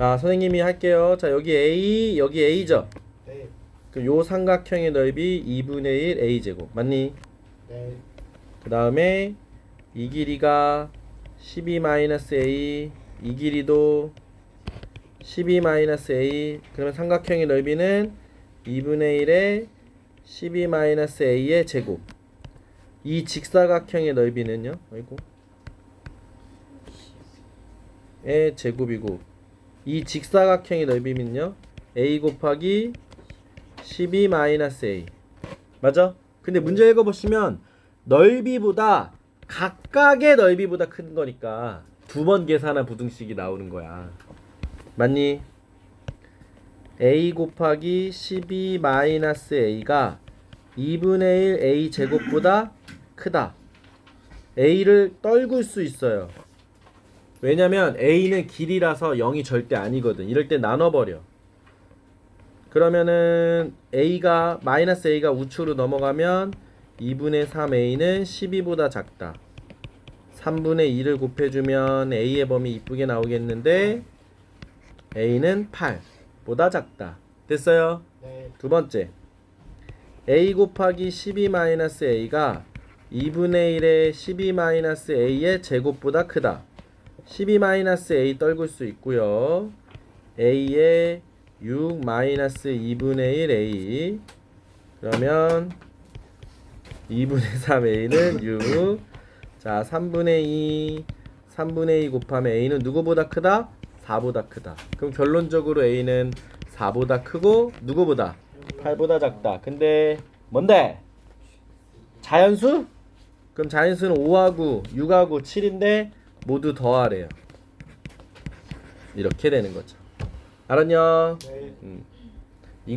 자, 선생님이 할게요. 자, 여기 A, 여기 A죠. 네. 그럼 요 삼각형의 넓이 2분의 1 A 제곱. 맞니? 네. 그 다음에 이 길이가 12-A, 이 길이도 12-A. 그러면 삼각형의 넓이는 2분의 1에 12-A의 제곱. 이 직사각형의 넓이는요? 아이고. 의 제곱이고 이 직사각형의 넓이면요? A 곱하기 12-A. 맞아? 근데 문제 읽어보시면 넓이보다 각각의 넓이보다 큰 거니까 두 번 계산한 부등식이 나오는 거야. 맞니? a 곱하기 12-a가 2분의 1 a 제곱보다 크다. a를 떨굴 수 있어요. 왜냐면 a는 길이라서 0이 절대 아니거든. 이럴 때 나눠버려. 그러면은 a가 마이너스 a가 우측으로 넘어가면 2분의 3a는 12보다 작다. 3분의 2를 곱해주면 a의 범위 이쁘게 나오겠는데 a는 8보다 작다. 됐어요? 네. 두 번째 a 곱하기 12-a가 2분의 1의 12-a의 제곱보다 크다. 12-a 떨굴 수 있고요. a의 6-2분의 1a 그러면 2분의 3a는 6. 자, 3분의 2, 3분의 2 곱하면 a는 누구보다 크다? 4보다 크다. 그럼 결론적으로 a는 4보다 크고 누구보다? 8보다 작다. 근데 뭔데? 자연수? 그럼 자연수는 5하고 6하고 7인데 모두 더하래요. 이렇게 되는 거죠. 알았냐? 네. 음.